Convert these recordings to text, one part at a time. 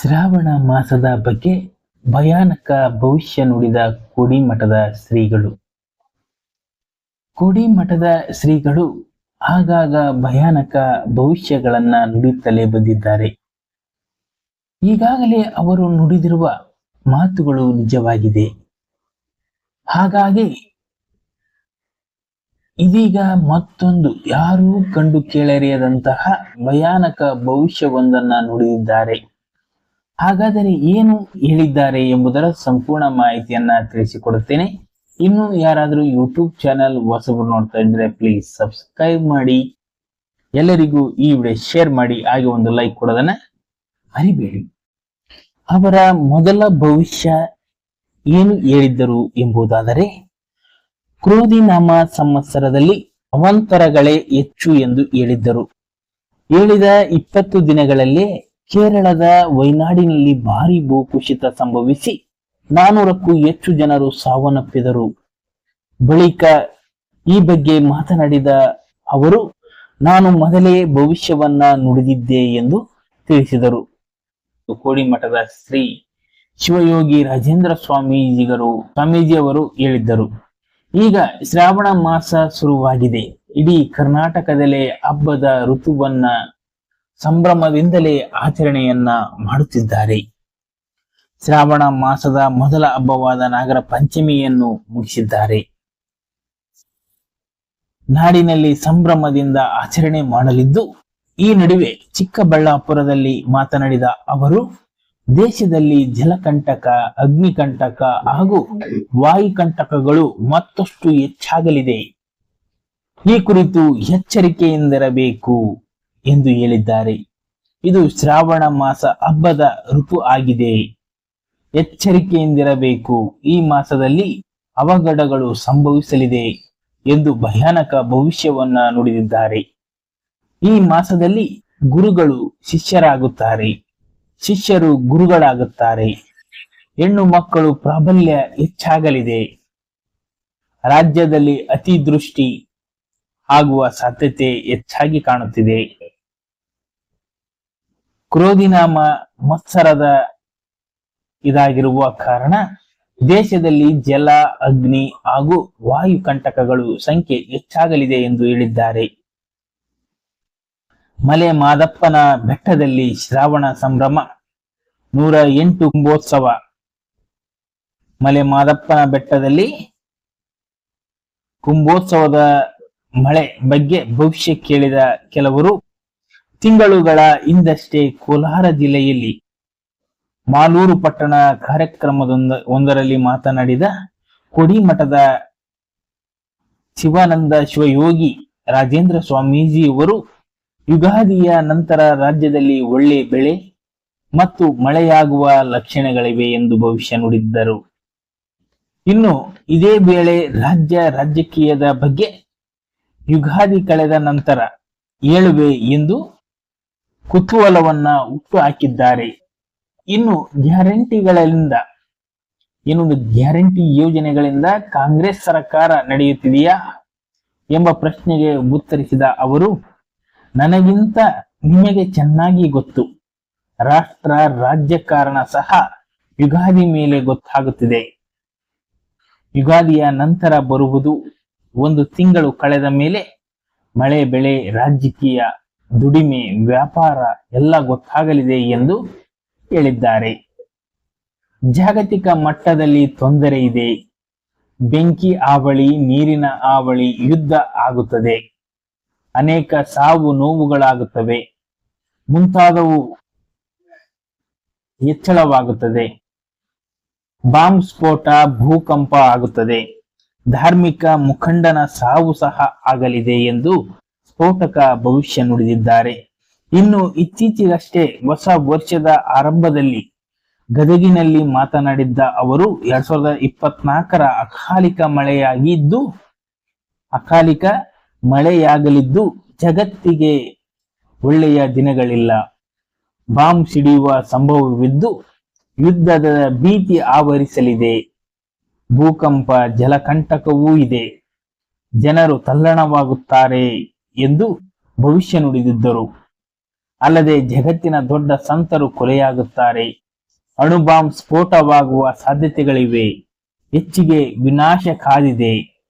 ಶ್ರಾವಣ ಮಾಸದ ಬಗ್ಗೆ ಭಯಾನಕ ಭವಿಷ್ಯ ನುಡಿದ ಕೋಡಿಮಠದ ಶ್ರೀಗಳು. ಕೋಡಿಮಠದ ಶ್ರೀಗಳು ಆಗಾಗ ಭಯಾನಕ ಭವಿಷ್ಯಗಳನ್ನ ನುಡಿಯುತ್ತಲೇ ಬಂದಿದ್ದಾರೆ. ಈಗಾಗಲೇ ಅವರು ನುಡಿದಿರುವ ಮಾತುಗಳು ನಿಜವಾಗಿದೆ. ಹಾಗಾಗಿ ಇದೀಗ ಮತ್ತೊಂದು ಯಾರೂ ಕಂಡು ಕೇಳರಿಯದಂತಹ ಭಯಾನಕ ಭವಿಷ್ಯವೊಂದನ್ನ ನುಡಿದಿದ್ದಾರೆ. ಹಾಗಾದರೆ ಏನು ಹೇಳಿದ್ದಾರೆ ಎಂಬುದರ ಸಂಪೂರ್ಣ ಮಾಹಿತಿಯನ್ನ ತಿಳಿಸಿಕೊಡುತ್ತೇನೆ. ಇನ್ನು ಯಾರಾದರೂ ಯೂಟ್ಯೂಬ್ ಚಾನೆಲ್ ಹೊಸಬರು ನೋಡ್ತಾ ಇದ್ರೆ ಪ್ಲೀಸ್ ಸಬ್ಸ್ಕ್ರೈಬ್ ಮಾಡಿ. ಎಲ್ಲರಿಗೂ ಈ ವಿಡಿಯೋ ಶೇರ್ ಮಾಡಿ, ಹಾಗೆ ಒಂದು ಲೈಕ್ ಕೊಡೋದನ್ನ ಅರಿಬೇಡಿ ಅವರ ಮೊದಲ ಭವಿಷ್ಯ ಏನು ಹೇಳಿದ್ದರು ಎಂಬುದಾದರೆ, ಕ್ರೋಧಿನಾಮ ಸಂವತ್ಸರದಲ್ಲಿ ಅವಂತರಗಳೇ ಹೆಚ್ಚು ಎಂದು ಹೇಳಿದ್ದರು. ಹೇಳಿದ ಇಪ್ಪತ್ತು ದಿನಗಳಲ್ಲೇ ಕೇರಳದ ವೈನಾಡಿನಲ್ಲಿ ಭಾರಿ ಭೂಕುಸಿತ ಸಂಭವಿಸಿ ನಾನೂರಕ್ಕೂ ಹೆಚ್ಚು ಜನರು ಸಾವನ್ನಪ್ಪಿದರು. ಬಳಿಕ ಈ ಬಗ್ಗೆ ಮಾತನಾಡಿದ ಅವರು, ನಾನು ಮೊದಲೇ ಭವಿಷ್ಯವನ್ನ ನುಡಿದಿದ್ದೆ ಎಂದು ತಿಳಿಸಿದರು. ಕೋಡಿಮಠದ ಶ್ರೀ ಶಿವಯೋಗಿ ರಾಜೇಂದ್ರ ಸ್ವಾಮೀಜಿಗರು ಸ್ವಾಮೀಜಿಯವರು ಹೇಳಿದ್ದರು. ಈಗ ಶ್ರಾವಣ ಮಾಸ ಶುರುವಾಗಿದೆ. ಇಡೀ ಕರ್ನಾಟಕದಲ್ಲೇ ಹಬ್ಬದ ಋತುವನ್ನ ಸಂಭ್ರಮದಿಂದಲೇ ಆಚರಣೆಯನ್ನ ಮಾಡುತ್ತಿದ್ದಾರೆ. ಶ್ರಾವಣ ಮಾಸದ ಮೊದಲ ಹಬ್ಬವಾದ ನಾಗರ ಪಂಚಮಿಯನ್ನು ಮುಗಿಸಿದ್ದಾರೆ. ನಾಡಿನಲ್ಲಿ ಸಂಭ್ರಮದಿಂದ ಆಚರಣೆ ಮಾಡಲಿದ್ದು, ಈ ನಡುವೆ ಚಿಕ್ಕಬಳ್ಳಾಪುರದಲ್ಲಿ ಮಾತನಾಡಿದ ಅವರು, ದೇಶದಲ್ಲಿ ಜಲಕಂಟಕ, ಅಗ್ನಿಕಂಟಕ ಹಾಗೂ ವಾಯುಕಂಟಕಗಳು ಮತ್ತಷ್ಟು ಹೆಚ್ಚಾಗಲಿದೆ. ಈ ಕುರಿತು ಎಚ್ಚರಿಕೆಯಿಂದಿರಬೇಕು. ಎಂದು ಹೇಳಿದ್ದಾರೆ. ಇದು ಶ್ರಾವಣ ಮಾಸ ಹಬ್ಬದ ಋತು ಆಗಿದೆ. ಎಚ್ಚರಿಕೆಯಿಂದಿರಬೇಕು. ಈ ಮಾಸದಲ್ಲಿ ಅವಘಡಗಳು ಸಂಭವಿಸಲಿದೆ ಎಂದು ಭಯಾನಕ ಭವಿಷ್ಯವನ್ನ ನುಡಿದಿದ್ದಾರೆ. ಈ ಮಾಸದಲ್ಲಿ ಗುರುಗಳು ಶಿಷ್ಯರಾಗುತ್ತಾರೆ. ಶಿಷ್ಯರು ಗುರುಗಳಾಗುತ್ತಾರೆ. ಹೆಣ್ಣು ಮಕ್ಕಳು ಪ್ರಾಬಲ್ಯ ಹೆಚ್ಚಾಗಲಿದೆ. ರಾಜ್ಯದಲ್ಲಿ ಅತಿದೃಷ್ಟಿ ಆಗುವ ಸಾಧ್ಯತೆ ಹೆಚ್ಚಾಗಿ ಕಾಣುತ್ತಿದೆ. ಕ್ರೋಧಿನಾಮ ಮತ್ಸರದ ಇದಾಗಿರುವ ಕಾರಣ ದೇಶದಲ್ಲಿ ಜಲ, ಅಗ್ನಿ ಹಾಗೂ ವಾಯು ಕಂಟಕಗಳು ಸಂಖ್ಯೆ ಹೆಚ್ಚಾಗಲಿದೆ ಎಂದು ಹೇಳಿದ್ದಾರೆ. ಮಲೆ ಮಾದಪ್ಪನ ಬೆಟ್ಟದಲ್ಲಿ ಶ್ರಾವಣ ಸಂಭ್ರಮ, ನೂರ ಎಂಟು ಕುಂಭೋತ್ಸವ. ಮಲೆ ಮಾದಪ್ಪನ ಬೆಟ್ಟದಲ್ಲಿ ಕುಂಭೋತ್ಸವದ ಮಳೆ ಬಗ್ಗೆ ಭವಿಷ್ಯ ಕೇಳಿದ ಕೆಲವರು ತಿಂಗಳುಗಳ ಹಿಂದಷ್ಟೇ ಕೋಲಾರ ಜಿಲ್ಲೆಯಲ್ಲಿ ಮಾಲೂರು ಪಟ್ಟಣ ಕಾರ್ಯಕ್ರಮದೊಂದ, ಒಂದರಲ್ಲಿ ಮಾತನಾಡಿದ ಕೊಡಿಮಠದ ಶಿವಾನಂದ ಶಿವಯೋಗಿ ರಾಜೇಂದ್ರ ಸ್ವಾಮೀಜಿಯವರು, ಯುಗಾದಿಯ ನಂತರ ರಾಜ್ಯದಲ್ಲಿ ಒಳ್ಳೆ ಬೆಳೆ ಮತ್ತು ಮಳೆಯಾಗುವ ಲಕ್ಷಣಗಳಿವೆ ಎಂದು ಭವಿಷ್ಯ ನುಡಿದ್ದರು ಇನ್ನು ಇದೇ ವೇಳೆ ರಾಜ್ಯ ರಾಜಕೀಯದ ಬಗ್ಗೆ ಯುಗಾದಿ ಕಳೆದ ನಂತರ ಏಳುವೆ ಎಂದು ಕುತೂಹಲವನ್ನ ಹುಟ್ಟು ಹಾಕಿದ್ದಾರೆ. ಇನ್ನು ಗ್ಯಾರಂಟಿಗಳಿಂದ ಏನೊಂದು ಗ್ಯಾರಂಟಿ ಯೋಜನೆಗಳಿಂದ ಕಾಂಗ್ರೆಸ್ ಸರ್ಕಾರ ನಡೆಯುತ್ತಿದೆಯಾ ಎಂಬ ಪ್ರಶ್ನೆಗೆ ಉತ್ತರಿಸಿದ ಅವರು, ನನಗಿಂತ ನಿಮಗೆ ಚೆನ್ನಾಗಿ ಗೊತ್ತು. ರಾಷ್ಟ್ರ ರಾಜ್ಯಕಾರಣ ಸಹ ಯುಗಾದಿ ಮೇಲೆ ಗೊತ್ತಾಗುತ್ತಿದೆ. ಯುಗಾದಿಯ ನಂತರ ಬರುವುದು ಒಂದು ತಿಂಗಳು ಕಳೆದ ಮೇಲೆ ಮಳೆ ಬೆಳೆ ರಾಜಕೀಯ ದುಡಿಮೆ, ವ್ಯಾಪಾರ ಎಲ್ಲ ಗೊತ್ತಾಗಲಿದೆ ಎಂದು ಹೇಳಿದ್ದಾರೆ. ಜಾಗತಿಕ ಮಟ್ಟದಲ್ಲಿ ತೊಂದರೆ ಇದೆ. ಬೆಂಕಿ ಆವಳಿ ನೀರಿನ ಆವಳಿ ಯುದ್ಧ ಆಗುತ್ತದೆ. ಅನೇಕ ಸಾವು ನೋವುಗಳಾಗುತ್ತವೆ. ಮುಂತಾದವು ಹೆಚ್ಚಳವಾಗುತ್ತದೆ. ಬಾಂಬ್ ಸ್ಫೋಟ, ಭೂಕಂಪ ಆಗುತ್ತದೆ. ಧಾರ್ಮಿಕ ಮುಖಂಡನ ಸಾವು ಸಹ ಆಗಲಿದೆ ಎಂದು ಸ್ಫೋಟಕ ಭವಿಷ್ಯ ನುಡಿದಿದ್ದಾರೆ. ಇನ್ನು ಇತ್ತೀಚೆಗಷ್ಟೇ ಹೊಸ ವರ್ಷದ ಆರಂಭದಲ್ಲಿ ಗದಗಿನಲ್ಲಿ ಮಾತನಾಡಿದ್ದ ಅವರು, ಎರಡ್ ಸಾವಿರದ ಇಪ್ಪತ್ನಾಲ್ಕರ ಅಕಾಲಿಕ ಮಳೆಯಾಗಿದ್ದು, ಅಕಾಲಿಕ ಮಳೆಯಾಗಲಿದ್ದು ಜಗತ್ತಿಗೆ ಒಳ್ಳೆಯ ದಿನಗಳಿಲ್ಲ. ಬಾಂಬ್ ಸಿಡಿಯುವ ಸಂಭವವಿದ್ದು ಯುದ್ಧದ ಭೀತಿ ಆವರಿಸಲಿದೆ. ಭೂಕಂಪ ಜಲಕಂಟಕವೂ ಇದೆ. ಜನರು ತಲ್ಲಣವಾಗುತ್ತಾರೆ. ಎಂದು ಭವಿಷ್ಯ ನುಡಿದಿದ್ದರು. ಅಲ್ಲದೆ ಜಗತ್ತಿನ ದೊಡ್ಡ ಸಂತರು ಕೊಲೆಯಾಗುತ್ತಾರೆ. ಅಣುಬಾಂಬ್ ಸ್ಫೋಟವಾಗುವ ಸಾಧ್ಯತೆಗಳಿವೆ. ಹೆಚ್ಚಿಗೆ ವಿನಾಶ ಕಾದಿದೆ.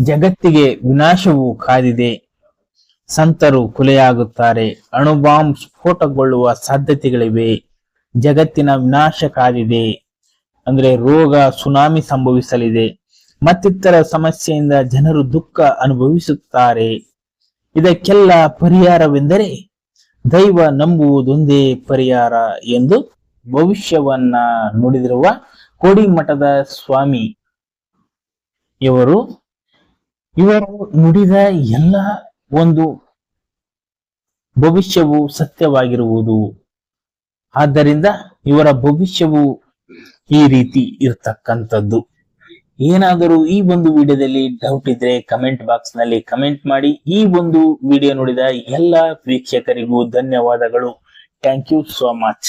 ಜಗತ್ತಿಗೆ ವಿನಾಶವು ಕಾದಿದೆ. ಸಂತರು ಕೊಲೆಯಾಗುತ್ತಾರೆ. ಅಣುಬಾಂಬ್ ಸ್ಫೋಟಗೊಳ್ಳುವ ಸಾಧ್ಯತೆಗಳಿವೆ. ಜಗತ್ತಿನ ವಿನಾಶ ಕಾದಿದೆ. ಅಂದ್ರೆ ರೋಗ, ಸುನಾಮಿ ಸಂಭವಿಸಲಿದೆ. ಮತ್ತಿತರ ಸಮಸ್ಯೆಯಿಂದ ಜನರು ದುಃಖ ಅನುಭವಿಸುತ್ತಾರೆ. ಇದಕ್ಕೆಲ್ಲ ಪರಿಹಾರವೆಂದರೆ ದೈವ ನಂಬುವುದೊಂದೇ ಪರಿಹಾರ ಎಂದು ಭವಿಷ್ಯವನ್ನ ನುಡಿದಿರುವ ಕೋಡಿಮಠದ ಸ್ವಾಮಿ ಇವರು ಇವರು ನುಡಿದ ಎಲ್ಲ ಒಂದು ಭವಿಷ್ಯವು ಸತ್ಯವಾಗಿರುವುದು. ಆದ್ದರಿಂದ ಇವರ ಭವಿಷ್ಯವು ಈ ರೀತಿ ಇರತಕ್ಕಂಥದ್ದು. ಏನಾದರೂ ಈ ಒಂದು ವಿಡಿಯೋದಲ್ಲಿ ಡೌಟ್ ಇದ್ರೆ ಕಮೆಂಟ್ ಬಾಕ್ಸ್ನಲ್ಲಿ ಕಮೆಂಟ್ ಮಾಡಿ. ಈ ಒಂದು ವಿಡಿಯೋ ನೋಡಿದ ಎಲ್ಲ ವೀಕ್ಷಕರಿಗೂ ಧನ್ಯವಾದಗಳು. Thank you so much